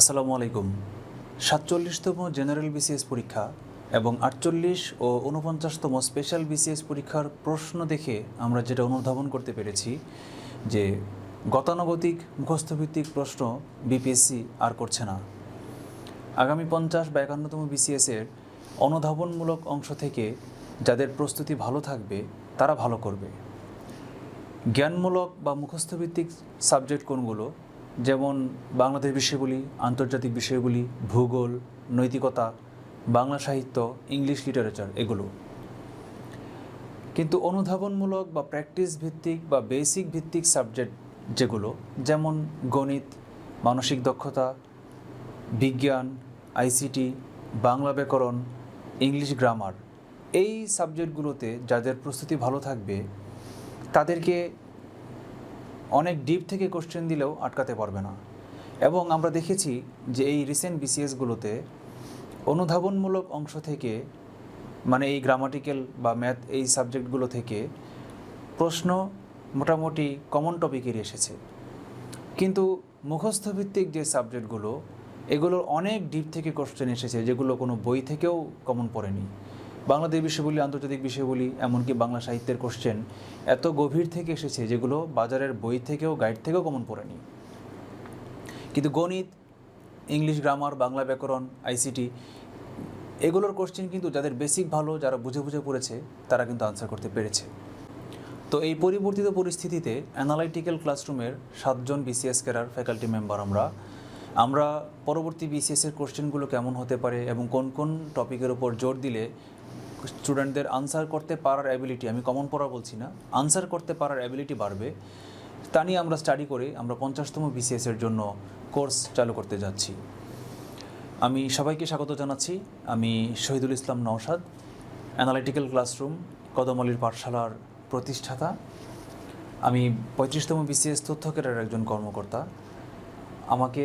আসসালামু আলাইকুম। সাতচল্লিশতম জেনারেল বিসিএস পরীক্ষা এবং আটচল্লিশ ও উনপঞ্চাশতম স্পেশাল বিসিএস পরীক্ষার প্রশ্ন দেখে আমরা যেটা অনুধাবন করতে পেরেছি যে গতানুগতিক, মুখস্থভিত্তিক প্রশ্ন বিপিএসসি আর করছে না। আগামী পঞ্চাশ বা একান্নতম বিসিএসের অনুধাবনমূলক অংশ থেকে যাদের প্রস্তুতি ভালো থাকবে, তারা ভালো করবে। জ্ঞানমূলক বা মুখস্থভিত্তিক সাবজেক্ট কোনগুলো? যেমন বাংলাদেশ বিষয়গুলি, আন্তর্জাতিক বিষয়গুলি, ভূগোল, নৈতিকতা, বাংলা সাহিত্য, ইংলিশ লিটারেচার এগুলো। কিন্তু অনুধাবনমূলক বা প্র্যাকটিস ভিত্তিক বা বেসিক ভিত্তিক সাবজেক্ট যেগুলো, যেমন গণিত, মানসিক দক্ষতা, বিজ্ঞান, আইসিটি, বাংলা ব্যাকরণ, ইংলিশ গ্রামার, এই সাবজেক্টগুলোতে যাদের প্রস্তুতি ভালো থাকবে, তাদেরকে অনেক ডিপ থেকে কোশ্চেন দিলেও আটকাতে পারবে না। এবং আমরা দেখেছি যে এই রিসেন্ট বিসিএসগুলোতে অনুধাবনমূলক অংশ থেকে মানে এই গ্রামাটিক্যাল বা ম্যাথ এই সাবজেক্টগুলো থেকে প্রশ্ন মোটামুটি কমন টপিকেরই এসেছে। কিন্তু মুখস্থভিত্তিক যে সাবজেক্টগুলো এগুলোর অনেক ডিপ থেকে কোশ্চেন এসেছে, যেগুলো কোনো বই থেকেও কমন পড়েনি। বাংলাদেশ বিষয়গুলি আন্তর্জাতিক বিষয়গুলি এমনকি বাংলা সাহিত্যের কোশ্চেন এত গভীর থেকে এসেছে যেগুলো বাজারের বই থেকেও গাইড থেকেও কমন পড়েনি। কিন্তু গণিত ইংলিশ গ্রামার বাংলা ব্যাকরণ আইসিটি এগুলোর কোশ্চেন কিন্তু যাদের বেসিক ভালো, যারা বুঝে বুঝে পড়েছে, তারা কিন্তু আনসার করতে পেরেছে। তো এই পরিবর্তিত পরিস্থিতিতে অ্যানালাইটিক্যাল ক্লাসরুমের সাতজন বিসিএস কেরার ফ্যাকাল্টি মেম্বার আমরা আমরা পরবর্তী বিসিএসের কোশ্চেনগুলো কেমন হতে পারে এবং কোন কোন টপিকের উপর জোর দিলে স্টুডেন্টদের আনসার করতে পারার অ্যাবিলিটি আমি কমন পড়া বলছি না আনসার করতে পারার অ্যাবিলিটি বাড়বে। তা নিয়ে আমরা স্টাডি করে আমরা পঞ্চাশতম বিসিএসের জন্য কোর্স চালু করতে যাচ্ছি। আমি সবাইকে স্বাগত জানাচ্ছি। আমি শহীদুল ইসলাম নওশাদ অ্যানালিটিক্যাল ক্লাসরুম কদমলির পাঠশালার প্রতিষ্ঠাতা। আমি পঁয়ত্রিশতম বিসিএস তথ্য কেটার একজন কর্মকর্তা। আমাকে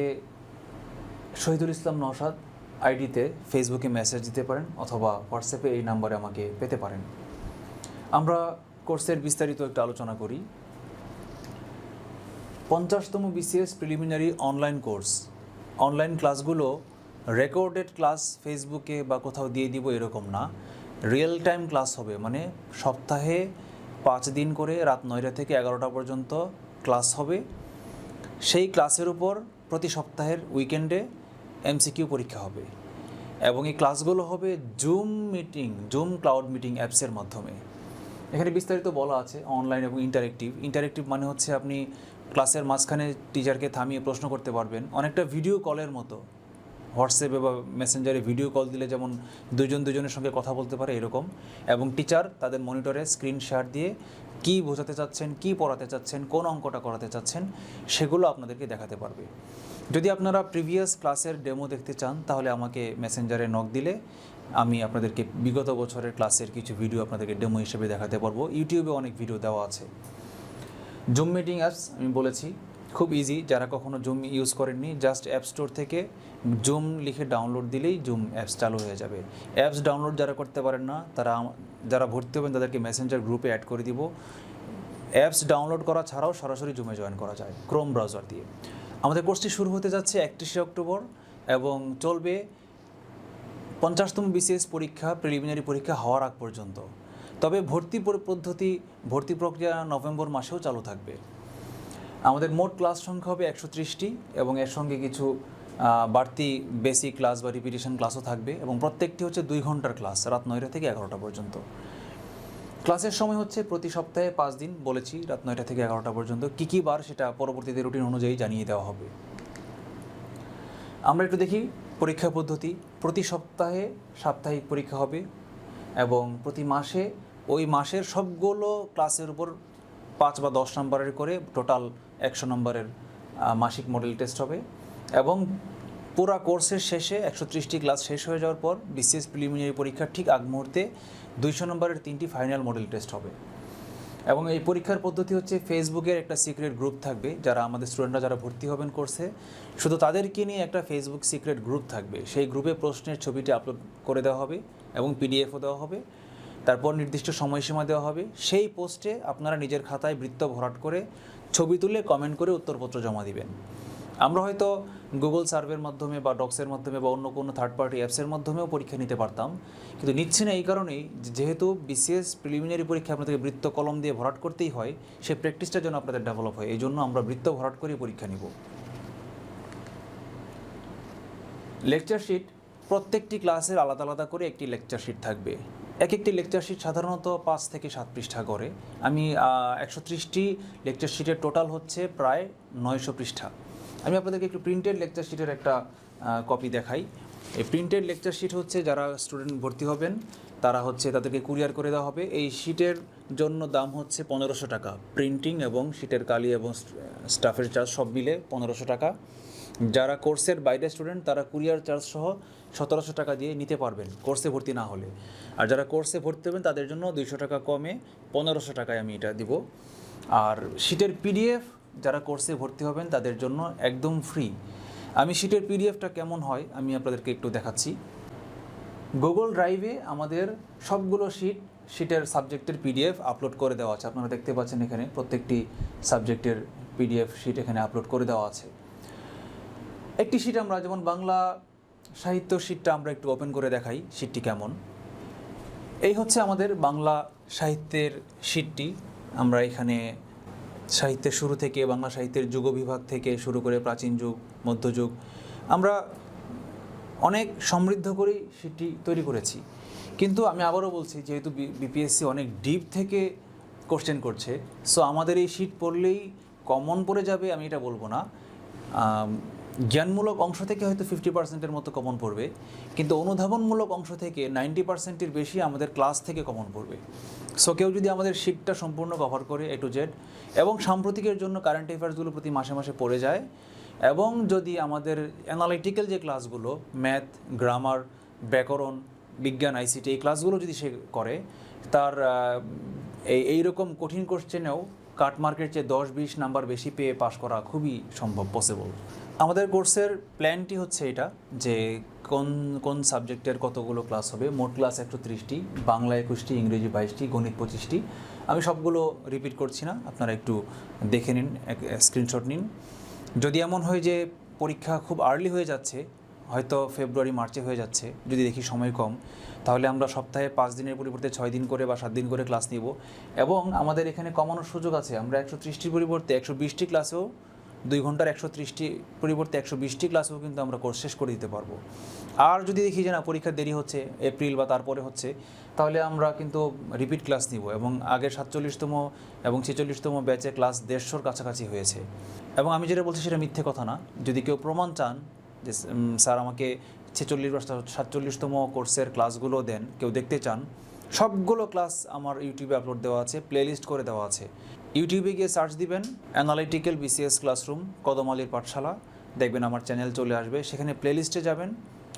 শহীদুল ইসলাম নওশাদ আইডিতে ফেসবুকে মেসেজ দিতে পারেন অথবা হোয়াটসঅ্যাপে এই নাম্বারে আমাকে পেতে পারেন। আমরা কোর্সের বিস্তারিত একটু আলোচনা করি। পঞ্চাশতম BCS preliminary online course online ক্লাসগুলো রেকর্ডেড ক্লাস ফেসবুকে বা কোথাও দিয়ে দিব এরকম না। রিয়েল টাইম ক্লাস হবে মানে সপ্তাহে পাঁচ দিন করে রাত নয়টা থেকে এগারোটা পর্যন্ত ক্লাস হবে। সেই ক্লাসের উপর প্রতি সপ্তাহের উইকেন্ডে এমসিকিউ পরীক্ষা হবে এবং এই ক্লাসগুলো হবে Zoom meeting, Zoom cloud meeting অ্যাপসের মাধ্যমে। এখানে বিস্তারিত বলা আছে অনলাইন এবং ইন্টারেক্টিভ। ইন্টারেক্টিভ মানে হচ্ছে আপনি ক্লাসের মাঝখানে টিচারকে থামিয়ে প্রশ্ন করতে পারবেন। অনেকটা ভিডিও কলের মতো। হোয়াটসঅ্যাপে বা মেসেঞ্জারে ভিডিও কল দিলে যেমন দুজন দুজনের সঙ্গে কথা বলতে পারে এরকম। এবং টিচার তাদের মনিটরে স্ক্রিন শেয়ার দিয়ে কী বোঝাতে চাচ্ছেন, কি পড়াতে চাচ্ছেন, কোন অঙ্কটা করাতে চাচ্ছেন, সেগুলো আপনাদেরকে দেখাতে পারবে। যদি আপনারা প্রিভিয়াস ক্লাসের ডেমো দেখতে চান, তাহলে আমাকে মেসেঞ্জারে নক দিলে আমি আপনাদেরকে বিগত বছরের ক্লাসের কিছু ভিডিও আপনাদেরকে ডেমো হিসেবে দেখাতে পারব। ইউটিউবে অনেক ভিডিও দেওয়া আছে। জুম মিটিং অ্যাপস আমি বলেছি। খুব ইজি যারা কখনো জুম ইউজ করেননি জাস্ট অ্যাপ স্টোর থেকে জুম লিখে ডাউনলোড দিলেই জুম অ্যাপস চালু হয়ে যাবে। অ্যাপস ডাউনলোড যারা করতে পারেন না, তারা যারা ভর্তি হবেন, তাদেরকে মেসেঞ্জার গ্রুপে অ্যাড করে দিব। অ্যাপস ডাউনলোড করা ছাড়াও সরাসরি জুমে জয়েন করা যায় ক্রোম ব্রাউজার দিয়ে। আমাদের কোর্সটি শুরু হতে যাচ্ছে একত্রিশে অক্টোবর এবং চলবে পঞ্চাশতম বিসিএস পরীক্ষা প্রিলিমিনারি পরীক্ষা হওয়ার আগ পর্যন্ত। তবে ভর্তি পদ্ধতি, ভর্তি প্রক্রিয়া নভেম্বর মাসেও চালু থাকবে। আমাদের মোট ক্লাস সংখ্যা হবে একশো ত্রিশটি এবং এর সঙ্গে কিছু বাড়তি বেসিক ক্লাস বা রিপিটেশন ক্লাসও থাকবে এবং প্রত্যেকটি হচ্ছে দুই ঘণ্টার ক্লাস রাত নয়টা থেকে এগারোটা পর্যন্ত। ক্লাসের সময় হচ্ছে প্রতি সপ্তাহে পাঁচ দিন বলেছি, রাত নয়টা থেকে এগারোটা পর্যন্ত কী কী বার সেটা পরবর্তীতে রুটিন অনুযায়ী জানিয়ে দেওয়া হবে। আমরা একটু দেখি পরীক্ষা পদ্ধতি, প্রতি সপ্তাহে সাপ্তাহিক পরীক্ষা হবে এবং প্রতি মাসে, ওই মাসের সবগুলো ক্লাসের উপর পাঁচ বা দশ নম্বরের করে টোটাল একশো নম্বরের মাসিক মডেল টেস্ট হবে এবং পুরা কোর্সের শেষে একশো ত্রিশটি ক্লাস শেষ হয়ে যাওয়ার পর বিসিএস প্রিলিমিনারি পরীক্ষার ঠিক আগ মুহূর্তে দুইশো নম্বরের তিনটি ফাইনাল মডেল টেস্ট হবে। এবং এই পরীক্ষার পদ্ধতি হচ্ছে ফেসবুকের একটা সিক্রেট গ্রুপ থাকবে, যারা আমাদের স্টুডেন্টরা যারা ভর্তি হবেন কোর্সে শুধু তাদেরকে নিয়ে একটা ফেসবুক সিক্রেট গ্রুপ থাকবে। সেই গ্রুপে প্রশ্নের ছবিটি আপলোড করে দেওয়া হবে এবং পিডিএফও দেওয়া হবে। তারপর নির্দিষ্ট সময়সীমা দেওয়া হবে। সেই পোস্টে আপনারা নিজের খাতায় বৃত্ত ভরাট করে ছবি তুলে কমেন্ট করে উত্তরপত্র জমা দিবেন। আমরা হয়তো গুগল সার্ভের মাধ্যমে বা ডক্সের মাধ্যমে বা অন্য কোনো থার্ড পার্টি অ্যাপসের মাধ্যমেও পরীক্ষা নিতে পারতাম। কিন্তু নিচ্ছি না এই কারণেই, যেহেতু বিসিএস প্রিলিমিনারি পরীক্ষা আপনাদেরকে বৃত্ত কলম দিয়ে ভরাট করতেই হয়, সেই প্র্যাকটিসটা যেন আপনাদের ডেভেলপ হয়। এই জন্য আমরা বৃত্ত ভরাট করে পরীক্ষা নিব। লেকচার শিট প্রত্যেকটি ক্লাসের আলাদা আলাদা করে একটি লেকচার শিট থাকবে। এক একটি লেকচার শিট সাধারণত পাঁচ থেকে সাত পৃষ্ঠা করে। আমি একশো ত্রিশটি লেকচার শিটের টোটাল হচ্ছে প্রায় নয়শো পৃষ্ঠা। আমি আপনাদেরকে একটু প্রিন্টেড লেকচার শিটের একটা কপি দেখাই। এই প্রিন্টেড লেকচার শিট হচ্ছে যারা স্টুডেন্ট ভর্তি হবেন, তারা হচ্ছে তাদেরকে কুরিয়ার করে দেওয়া হবে। এই শিটের জন্য দাম হচ্ছে পনেরোশো টাকা। প্রিন্টিং এবং শিটের কালি এবং স্টাফের চার্জ সব মিলে পনেরোশো টাকা। যারা কোর্সের বাইরে স্টুডেন্ট, তারা কুরিয়ার চার্জ সহ সতেরোশো টাকা দিয়ে নিতে পারবেন, কোর্সে ভর্তি না হলে। আর যারা কোর্সে ভর্তি হবেন, তাদের জন্য দুইশো টাকা কমে পনেরোশো টাকায় আমি এটা দিব। আর শিটের পিডিএফ যারা কোর্সে ভর্তি হবেন, তাদের জন্য একদম ফ্রি আমি শিটের পিডিএফটা কেমন হয়, আমি আপনাদেরকে একটু দেখাচ্ছি। গুগল ড্রাইভে আমাদের সবগুলো শিট শিটের সাবজেক্টের পিডিএফ আপলোড করে দেওয়া আছে। আপনারা দেখতে পাচ্ছেন এখানে প্রত্যেকটি সাবজেক্টের পিডিএফ শিট এখানে আপলোড করে দেওয়া আছে। একটি শিট আমরা, যেমন বাংলা সাহিত্য শিটটা আমরা একটু ওপেন করে দেখাই শিটটি কেমন? এই হচ্ছে আমাদের বাংলা সাহিত্যের শিটটি আমরা এখানে সাহিত্যের শুরু থেকে, বাংলা সাহিত্যের যুগ বিভাগ থেকে শুরু করে প্রাচীন যুগ মধ্যযুগ আমরা অনেক সমৃদ্ধ করেই সেটি তৈরি করেছি। কিন্তু আমি আবারও বলছি, যেহেতু বিপিএসসি অনেক ডিপ থেকে কোশ্চেন করছে সো আমাদের এই শিট পড়লেই কমন পড়ে যাবে, আমি এটা বলব না। জ্ঞানমূলক অংশ থেকে হয়তো ফিফটি পার্সেন্টের মতো কমন পড়বে, কিন্তু অনুধাবনমূলক অংশ থেকে নাইনটি পার্সেন্টের বেশি আমাদের ক্লাস থেকে কমন পড়বে। সো কেউ যদি আমাদের শিটটা সম্পূর্ণ কভার করে এ টু জেড এবং সাম্প্রতিকের জন্য কারেন্ট অ্যাফেয়ার্সগুলো প্রতি মাসে মাসে পড়ে যায়, এবং যদি আমাদের অ্যানালিটিক্যাল যে ক্লাসগুলো ম্যাথ গ্রামার ব্যাকরণ, বিজ্ঞান আইসিটি এই ক্লাসগুলো যদি সে করে, তার এই, এইরকম কঠিন কোশ্চেনেও কাট মার্কের চেয়ে দশ বিশ নাম্বার বেশি পেয়ে পাশ করা খুবই সম্ভব পসিবল আমাদের কোর্সের প্ল্যানটি হচ্ছে এটা, যে কোন কোন সাবজেক্টের কতগুলো ক্লাস হবে। মোট ক্লাস একশো ত্রিশটি, বাংলা একুশটি, ইংরেজি বাইশটি, গণিত পঁচিশটি। আমি সবগুলো রিপিট করছি না, আপনারা একটু দেখে নিন স্ক্রিনশট নিন। যদি এমন হয় যে পরীক্ষা খুব আর্লি হয়ে যাচ্ছে হয়তো ফেব্রুয়ারি, মার্চে হয়ে যাচ্ছে, যদি দেখি সময় কম, তাহলে আমরা সপ্তাহে পাঁচ দিনের পরিবর্তে ছয় দিন করে বা সাত দিন করে ক্লাস নিব। এবং আমাদের এখানে কমানোর সুযোগ আছে, আমরা একশো ত্রিশটির পরিবর্তে একশো বিশটি ক্লাসেও, দুই ঘণ্টার একশো ত্রিশটি পরিবর্তে একশো বিশটি ক্লাসেও কিন্তু আমরা কোর্স শেষ করে দিতে পারব। আর যদি দেখি যে না পরীক্ষা দেরি হচ্ছে, এপ্রিল বা তারপরে হচ্ছে, তাহলে আমরা কিন্তু রিপিট ক্লাস নিব এবং আগে সাতচল্লিশতম এবং ছেচল্লিশতম ব্যাচে ক্লাস দেড়শোর কাছাকাছি হয়েছে। এবং আমি যেটা বলছি সেটা মিথ্যে কথা না। যদি কেউ প্রমাণ চান যে স্যার আমাকে ছেচল্লিশ বা সাতচল্লিশতম কোর্সের ক্লাসগুলো দেন, কেউ দেখতে চান, সবগুলো ক্লাস আমার ইউটিউবে আপলোড দেওয়া আছে, প্লেলিস্ট করে দেওয়া আছে। ইউটিউবে গিয়ে সার্চ দিবেন, অ্যানালিটিক্যাল বিসিএস ক্লাসরুম কদমালির পাঠশালা, দেখবেন আমার চ্যানেল চলে আসবে, সেখানে প্লেলিস্টে যাবেন,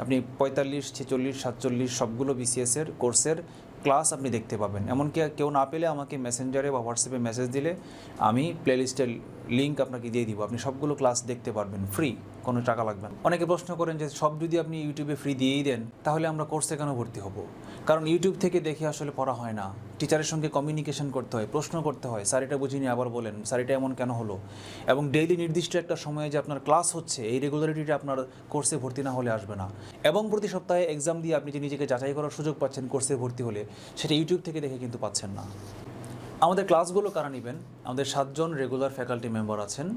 আপনি পঁয়তাল্লিশ, ছেচল্লিশ, সাতচল্লিশ সবগুলো বিসিএসের কোর্সের ক্লাস আপনি দেখতে পাবেন। এমনকি কেউ না পেলে আমাকে মেসেঞ্জারে বা হোয়াটসঅ্যাপে মেসেজ দিলে আমি প্লেলিস্টের লিঙ্ক আপনাকে দিয়ে দিব। আপনি সবগুলো ক্লাস দেখতে পারবেন ফ্রি কোনো টাকা লাগবে না। অনেকে প্রশ্ন করেন যে, সব যদি আপনি ইউটিউবে ফ্রি দিয়েই দেন, তাহলে আমরা কোর্সে কেন ভর্তি হব? কারণ ইউটিউব থেকে দেখে আসলে পড়া হয় না। টিচারের সঙ্গে কমিউনিকেশন করতে হয়, প্রশ্ন করতে হয়, স্যার, এটা বুঝিনি, আবার বলেন, স্যার, এটা এমন কেন হলো? এবং ডেইলি নির্দিষ্ট একটা সময়ে যে আপনার ক্লাস হচ্ছে, এই রেগুলারিটিটা আপনার কোর্সে ভর্তি না হলে আসবে না। এবং প্রতি সপ্তাহে এক্সাম দিয়ে আপনি যে নিজেকে যাচাই করার সুযোগ পাচ্ছেন কোর্সে ভর্তি হলে সেটা ইউটিউব থেকে দেখে কিন্তু পাচ্ছেন না। আমাদের ক্লাসগুলো কারা নেবেন? আমাদের সাতজন রেগুলার ফ্যাকাল্টি মেম্বার আছেন।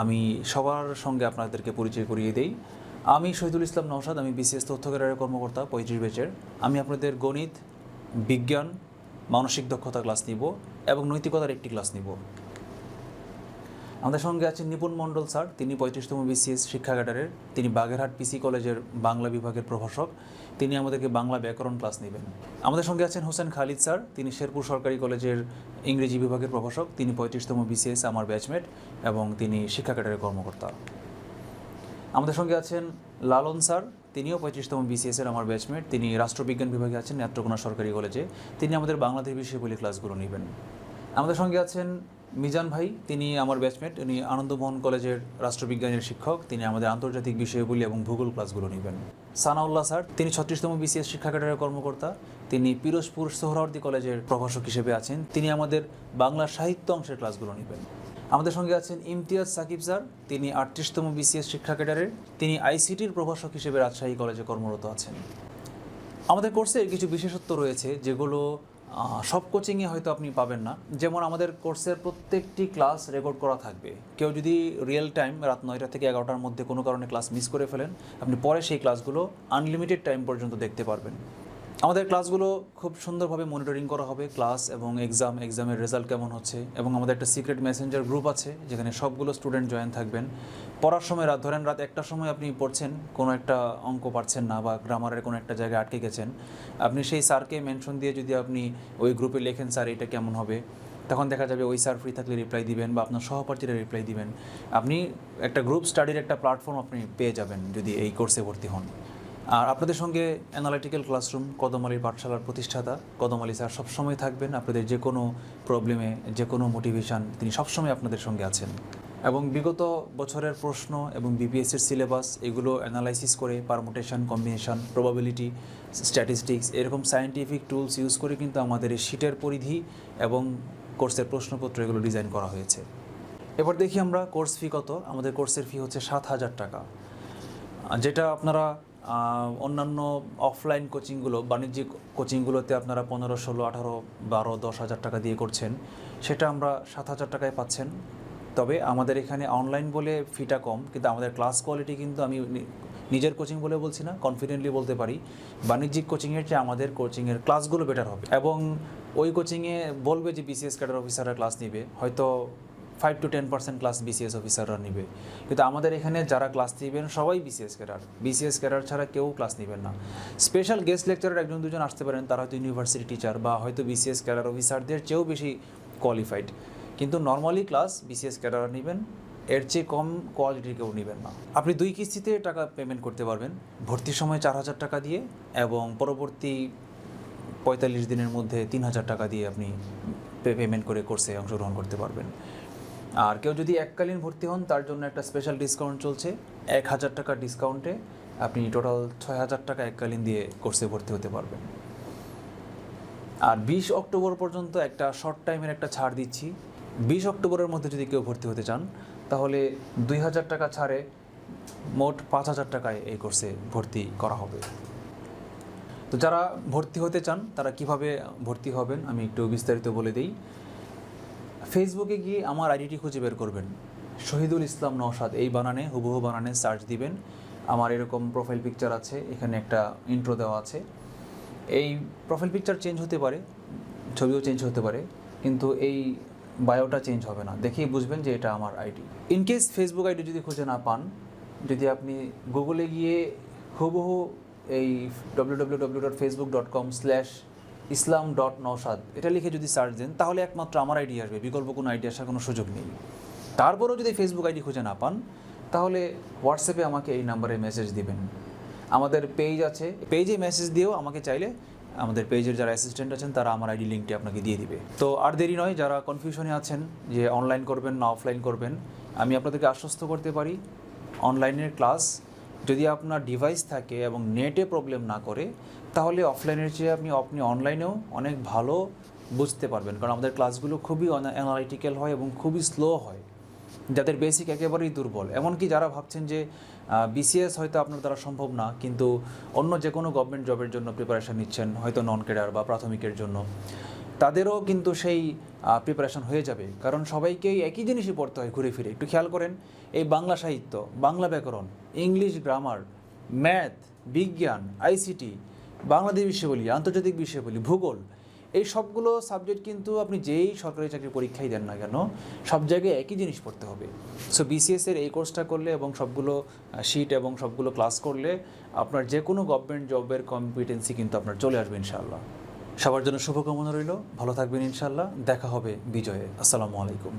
আমি সবার সঙ্গে আপনাদেরকে পরিচয় করিয়ে দেই। আমি শহীদুল ইসলাম নওশাদ, আমি বিসিএস তথ্য ক্যারিয়ারের কর্মকর্তা পঁয়ত্রিশ বেচের আমি আপনাদের গণিত, বিজ্ঞান, মানসিক দক্ষতা ক্লাস নিব এবং নৈতিকতার একটি ক্লাস নিব। আমাদের সঙ্গে আছেন নিপুণ মণ্ডল স্যার, তিনি পঁয়ত্রিশতম বিসিএস শিক্ষা ক্যাডারের তিনি বাগেরহাট পিসি কলেজের বাংলা বিভাগের প্রভাষক, তিনি আমাদেরকে বাংলা ব্যাকরণ ক্লাস নেবেন। আমাদের সঙ্গে আছেন হোসেন খালিদ স্যার, তিনি শেরপুর সরকারি কলেজের ইংরেজি বিভাগের প্রভাষক, তিনি পঁয়ত্রিশতম বিসিএস আমার ব্যাচমেট এবং তিনি শিক্ষা ক্যাডারের কর্মকর্তা। আমাদের সঙ্গে আছেন লালন স্যার, তিনিও পঁয়ত্রিশতম বিসিএসের আমার ব্যাচমেট, তিনি রাষ্ট্রবিজ্ঞান বিভাগে আছেন নেত্রকোনা সরকারি কলেজে, তিনি আমাদের বাংলাদেশ বিষয়গুলি ক্লাসগুলো নেবেন। আমাদের সঙ্গে আছেন মিজান ভাই, তিনি আমার ব্যাচমেট উনি আনন্দমোহন কলেজের রাষ্ট্রবিজ্ঞানের শিক্ষক, তিনি আমাদের আন্তর্জাতিক বিষয়গুলি এবং ভূগোল ক্লাসগুলো নেবেন। সানাউল্লাহ স্যার, তিনি ছত্রিশতম বিসিএস শিক্ষা ক্যাডারের কর্মকর্তা, তিনি পিরোজপুর সোহরাওয়ার্দী কলেজের প্রভাষক হিসেবে আছেন, তিনি আমাদের বাংলা সাহিত্য অংশের ক্লাসগুলো নেবেন। আমাদের সঙ্গে আছেন ইমতিয়াজ সাকিব স্যার, তিনি আটত্রিশতম বিসিএস শিক্ষা ক্যাডারের তিনি আইসিটির প্রভাষক হিসেবে রাজশাহী কলেজে কর্মরত আছেন। আমাদের কোর্সের কিছু বিশেষত্ব রয়েছে, যেগুলো সব কোচিংয়ে হয়তো আপনি পাবেন না। যেমন আমাদের কোর্সের প্রত্যেকটি ক্লাস রেকর্ড করা থাকবে। কেউ যদি রিয়েল টাইম রাত নয়টা থেকে এগারোটার মধ্যে কোনো কারণে ক্লাস মিস করে ফেলেন, আপনি পরে সেই ক্লাসগুলো আনলিমিটেড টাইম পর্যন্ত দেখতে পারবেন। আমাদের ক্লাসগুলো খুব সুন্দরভাবে মনিটরিং করা হবে ক্লাস এবং এক্সাম এক্সামের রেজাল্ট কেমন হচ্ছে এবং আমাদের একটা সিক্রেট মেসেঞ্জার গ্রুপ আছে, যেখানে সবগুলো স্টুডেন্ট জয়েন থাকবেন। পড়ার সময় রাত, ধরেন রাত একটার সময় আপনি পড়ছেন, কোনো একটা অঙ্ক পারছেন না বা গ্রামারের কোনো একটা জায়গায় আটকে গেছেন, আপনি সেই স্যারকে মেনশন দিয়ে যদি আপনি ওই গ্রুপে লেখেন, স্যার, এটা কেমন হবে? তখন দেখা যাবে ওই স্যার ফ্রি থাকলে রিপ্লাই দিবেন বা আপনার সহপাঠীরা রিপ্লাই দিবেন। আপনি একটা গ্রুপ স্টাডির একটা প্ল্যাটফর্ম আপনি পেয়ে যাবেন যদি এই কোর্সে ভর্তি হন। আর আপনাদের সঙ্গে অ্যানালিটিক্যাল ক্লাসরুম কদমালির পাঠশালার প্রতিষ্ঠাতা, কদমালি স্যার সবসময় থাকবেন। আপনাদের যে কোনো প্রবলেমে যে কোনো মোটিভেশন তিনি সবসময় আপনাদের সঙ্গে আছেন। এবং বিগত বছরের প্রশ্ন এবং বিপিএসসির সিলেবাস এগুলো অ্যানালাইসিস করে পারমোটেশন কম্বিনেশন প্রবাবিলিটি স্ট্যাটিস্টিক্স এরকম সায়েন্টিফিক টুলস ইউজ করে কিন্তু আমাদের এই শীটের পরিধি এবং কোর্সের প্রশ্নপত্র এগুলো ডিজাইন করা হয়েছে। এবার দেখি আমরা কোর্স ফি কত। আমাদের কোর্সের ফি হচ্ছে সাত হাজার টাকা। যেটা আপনারা অন্যান্য অফলাইন কোচিংগুলো বাণিজ্যিক কোচিংগুলোতে আপনারা পনেরো, ষোলো, আঠারো, বারো, দশ হাজার টাকা দিয়ে করছেন। সেটা আমরা সাত হাজার টাকায় পাচ্ছেন। তবে আমাদের এখানে অনলাইন বলে ফিটা কম, কিন্তু আমাদের ক্লাস কোয়ালিটি কিন্তু আমি নিজের কোচিং বলে বলছি না কনফিডেন্টলি বলতে পারি। বাণিজ্যিক কোচিংয়ের চেয়ে আমাদের কোচিংয়ের ক্লাসগুলো বেটার হবে। এবং ওই কোচিংয়ে বলবে যে বিসিএস ক্যাডার অফিসাররা ক্লাস নেবে, হয়তো five to ten percent class BCS অফিসাররা নেবে। কিন্তু আমাদের এখানে যারা ক্লাস নেবেন, সবাই বিসিএস ক্যাডার বিসিএস ক্যাডার ছাড়া কেউ ক্লাস নেবেন না। স্পেশাল গেস্ট লেকচারার একজন দুজন আসতে পারেন, তারা হয়তো ইউনিভার্সিটি টিচার বা হয়তো বিসিএস ক্যাডার অফিসারদের চেয়েও বেশি কোয়ালিফাইড কিন্তু নর্মালি ক্লাস বিসিএস ক্যাডার নেবেন, এর চেয়ে কম কোয়ালিটির কেউ নেবেন না। আপনি দুই কিস্তিতে টাকা পেমেন্ট করতে পারবেন। ভর্তির সময় চার হাজার টাকা দিয়ে এবং পরবর্তী পঁয়তাল্লিশ দিনের মধ্যে তিন হাজার টাকা দিয়ে আপনি পেমেন্ট করে কোর্সে অংশগ্রহণ করতে পারবেন। আর কেউ যদি এককালীন ভর্তি হন, তার জন্য একটা স্পেশাল ডিসকাউন্ট চলছে। এক হাজার টাকার ডিসকাউন্টে আপনি টোটাল ছয় হাজার টাকা এককালীন দিয়ে কোর্সে ভর্তি হতে পারবেন। আর বিশ অক্টোবর পর্যন্ত একটা শর্ট টাইমের একটা ছাড় দিচ্ছি। বিশ অক্টোবরের মধ্যে যদি কেউ ভর্তি হতে চান, তাহলে দুই হাজার টাকা ছাড়ে মোট পাঁচ হাজার টাকায় এই কোর্সে ভর্তি করা হবে। তো যারা ভর্তি হতে চান, তারা কীভাবে ভর্তি হবেন, আমি একটু বিস্তারিত বলে দিই। ফেসবুকে গিয়ে আমার আইডিটি খুঁজে বের করবেন। শহীদুল ইসলাম নওশাদ, এই বানানে, হুবহু বানানে সার্চ দিবেন। আমার এরকম প্রোফাইল পিকচার আছে, এখানে একটা ইন্ট্রো দেওয়া আছে। এই প্রোফাইল পিকচার চেঞ্জ হতে পারে, ছবিও চেঞ্জ হতে পারে, কিন্তু এই বায়োটা চেঞ্জ হবে না। দেখেই বুঝবেন যে এটা আমার ID. In case Facebook ID যদি খুঁজে না পান, যদি আপনি গুগলে গিয়ে হুবহু এই W W W dot Facebook dot com slash Islam dot Noushad এটা লিখে যদি সার্চ দেন, তাহলে একমাত্র আমার আইডি আসবে, বিকল্প কোনো আইডি আসার কোনো সুযোগ নেই। তারপরেও যদি ফেসবুক আইডি খুঁজে না পান, তাহলে হোয়াটসঅ্যাপে আমাকে এই নাম্বারে মেসেজ দিবেন। আমাদের পেজ আছে পেজে মেসেজ দিয়েও আমাকে চাইলে আমাদের পেজের যারা অ্যাসিস্ট্যান্ট আছেন, তারা আমার আইডি লিঙ্কটি আপনাকে দিয়ে দিবে। তো আর দেরি নয়, যারা কনফিউশনে আছেন যে অনলাইন করবেন না অফলাইন করবেন, আমি আপনাদেরকে আশ্বস্ত করতে পারি অনলাইনের ক্লাস যদি আপনার ডিভাইস থাকে এবং নেটে প্রবলেম না করে, তাহলে অফলাইনের চেয়ে আপনি আপনি অনলাইনেও অনেক ভালো বুঝতে পারবেন। কারণ আমাদের ক্লাসগুলো খুবই অ্যানালিটিক্যাল হয় এবং খুবই স্লো হয়। যাদের বেসিক একেবারেই দুর্বল। এমনকি যারা ভাবছেন যে বিসিএস হয়তো আপনার দ্বারা সম্ভব না, কিন্তু অন্য যে কোনো গভর্নমেন্ট জবের জন্য প্রিপারেশন নিচ্ছেন, হয়তো নন ক্যাডার বা প্রাথমিকের জন্য। তাদেরও কিন্তু সেই প্রিপারেশন হয়ে যাবে। কারণ সবাইকেই একই জিনিসই পড়তে হয় ঘুরে ফিরে। একটু খেয়াল করেন, এই বাংলা সাহিত্য, বাংলা ব্যাকরণ, ইংলিশ গ্রামার ম্যাথ বিজ্ঞান আইসিটি বাংলাদেশ বিষয়াবলী আন্তর্জাতিক বিষয়াবলী ভূগোল এই সবগুলো সাবজেক্ট কিন্তু আপনি যেই সরকারি চাকরির পরীক্ষাই দেন না কেন, সব জায়গায় একই জিনিস পড়তে হবে। সো বিসিএসের এই কোর্সটা করলে এবং সবগুলো শিট এবং সবগুলো ক্লাস করলে আপনার যে কোনো গভর্নমেন্ট জবের কম্পিটেন্সি কিন্তু আপনার চলে আসবে ইনশাআল্লাহ। সবার জন্য শুভকামনা রইল। ভালো থাকবেন ইনশাআল্লাহ। দেখা হবে বিজয়ে। আসসালামু আলাইকুম।